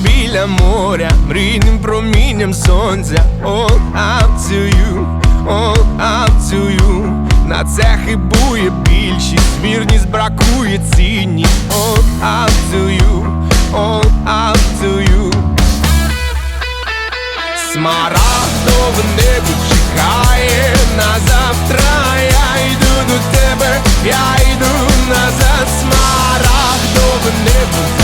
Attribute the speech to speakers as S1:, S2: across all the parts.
S1: біля моря, мрійним промінням сонця. All up На це хибує більшість, вірність бракує цінність. All up to you, all up Смарагдове небо чекає на завтра. Я йду до тебе, я йду назад. Смарагдове небо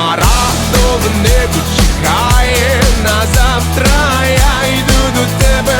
S1: Смарагдове небо чекає на завтра. Я йду до тебе,